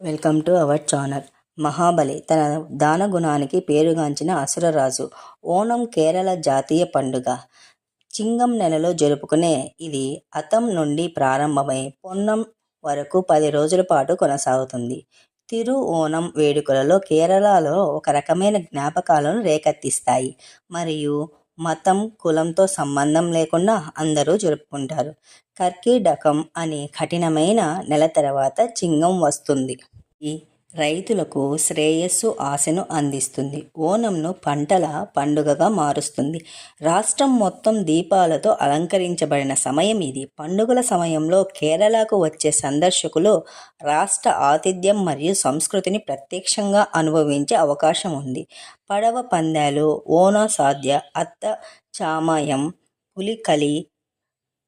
Welcome to our channel. Mahabali తన దాన గుణానికి పేరుగాంచిన అసురరాజు. ఓణం కేరళ జాతీయ పండుగ. చింగం నెలలో జరుపుకునే ఇది అతం నుండి ప్రారంభమై పొన్నం వరకు పది రోజుల పాటు కొనసాగుతుంది. తిరు ఓణం వేడుకలలో కేరళలో ఒక రకమైన జ్ఞాపకాలను రేకెత్తిస్తాయి. మరియు మతం కులంతో సంబంధం లేకుండా అందరూ జరుపుకుంటారు. కర్కీడకం అనే కఠినమైన నెల తర్వాత చింగం వస్తుంది. ఈ రైతులకు శ్రేయస్సు ఆశను అందిస్తుంది. ఓనంను పంటల పండుగగా మారుస్తుంది. రాష్ట్రం మొత్తం దీపాలతో అలంకరించబడిన సమయం ఇది. పండుగల సమయంలో కేరళకు వచ్చే సందర్శకులు రాష్ట్ర ఆతిథ్యం మరియు సంస్కృతిని ప్రత్యక్షంగా అనుభవించే అవకాశం ఉంది. పడవ పందాలు ఓనా సాధ్య అత్త చామయం పులికలి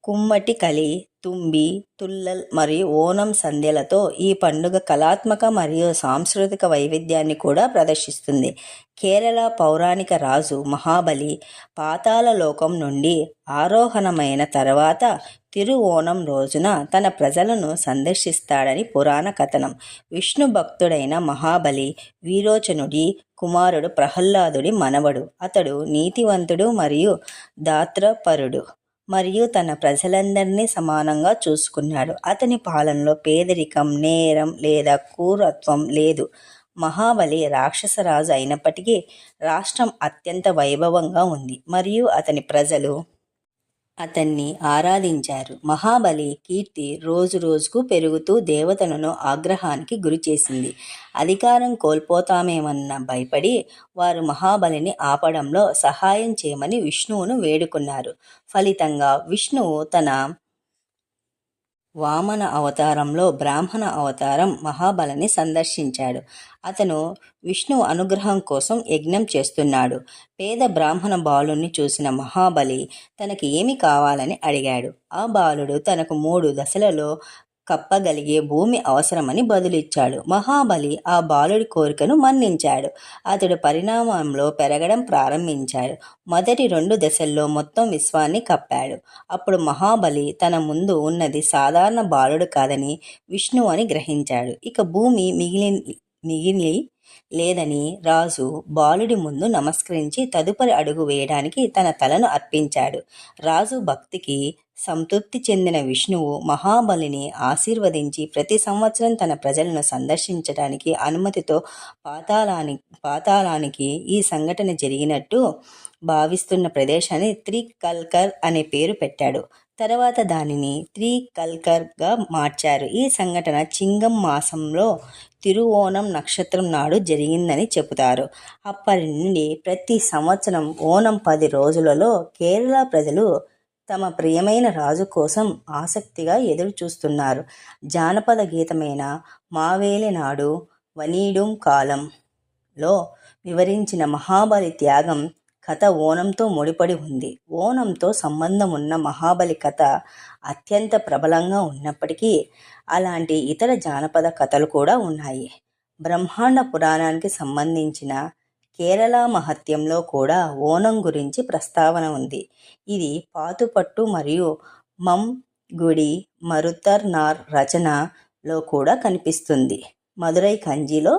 కుమ్మటి కలి తుంబి తుల్లల్ మరియు ఓనం సంధ్యలతో ఈ పండుగ కళాత్మక మరియు సాంస్కృతిక వైవిధ్యాన్ని కూడా ప్రదర్శిస్తుంది. కేరళ పౌరాణిక రాజు మహాబలి పాతాల లోకం నుండి ఆరోహణమైన తర్వాత తిరు ఓణం రోజున తన ప్రజలను సందర్శిస్తాడని పురాణ కథనం. విష్ణు భక్తుడైన మహాబలి వీరోచనుడి కుమారుడు ప్రహ్లాదుడి మనవడు. అతడు నీతివంతుడు మరియు దాత్రపరుడు. మరియు తన ప్రజలందరినీ సమానంగా చూసుకున్నాడు. అతని పాలనలో పేదరికం నేరం లేదా క్రూరత్వం లేదు. మహాబలి రాక్షసరాజు అయినప్పటికీ రాష్ట్రం అత్యంత వైభవంగా ఉంది. మరియు అతని ప్రజలు అతన్ని ఆరాధించారు. మహాబలి కీర్తి రోజు రోజుకు పెరుగుతూ దేవతలను ఆగ్రహానికి గురిచేసింది అధికారం కోల్పోతామేమన్న భయపడి వారు మహాబలిని ఆపడంలో సహాయం చేయమని విష్ణువును వేడుకున్నారు. ఫలితంగా విష్ణువు తన వామన అవతారంలో బ్రాహ్మణ అవతారం మహాబలిని సందర్శించాడు. అతను విష్ణు అనుగ్రహం కోసం యజ్ఞం చేస్తున్నాడు. పేద బ్రాహ్మణ బాలుని చూసిన మహాబలి తనకి ఏమి కావాలని అడిగాడు. ఆ బాలుడు తనకు మూడు దశలలో కప్పగలిగే భూమి అవసరమని బదులిచ్చాడు. మహాబలి ఆ బాలుడి కోరికను మన్నించాడు. అతడు పరిణామంలో పెరగడం ప్రారంభించాడు. మొదటి రెండు దశల్లో మొత్తం విశ్వాన్ని కప్పాడు. అప్పుడు మహాబలి తన ముందు ఉన్నది సాధారణ బాలుడు కాదని విష్ణు అని గ్రహించాడు. ఇక భూమి మిగిలి మిగిలి లేదని రాజు బాలుడి ముందు నమస్కరించి తదుపరి అడుగు వేయడానికి తన తలను అర్పించాడు రాజు భక్తికి సంతృప్తి చెందిన విష్ణువు మహాబలిని ఆశీర్వదించి ప్రతి సంవత్సరం తన ప్రజలను సందర్శించడానికి అనుమతితో పాతాళాని పాతాళానికి ఈ సంఘటన జరిగినట్టు భావిస్తున్న ప్రదేశాన్ని త్రికల్కర్ అనే పేరు పెట్టాడు. తర్వాత దానిని త్రికల్కర్గా మార్చారు. ఈ సంఘటన చింగం మాసంలో తిరువోణం నక్షత్రం నాడు జరిగిందని చెబుతారు. అప్పటి నుండి ప్రతి సంవత్సరం ఓణం పది రోజులలో కేరళ ప్రజలు తమ ప్రియమైన రాజు కోసం ఆసక్తిగా ఎదురు చూస్తున్నారు జానపద గీతమైన మావేలి నాడు వనీడుం కాలంలో వివరించిన మహాబలి త్యాగం కథ ఓనంతో ముడిపడి ఉంది. ఓనంతో సంబంధం ఉన్న మహాబలి కథ అత్యంత ప్రబలంగా ఉన్నప్పటికీ అలాంటి ఇతర జానపద కథలు కూడా ఉన్నాయి. బ్రహ్మాండ పురాణానికి సంబంధించిన కేరళ మహత్యంలో కూడా ఓనం గురించి ప్రస్తావన ఉంది. ఇది పాతుపట్టు మరియు మం గుడి మరుతర్నార్ రచనలో కూడా కనిపిస్తుంది. మదురై కంజిలో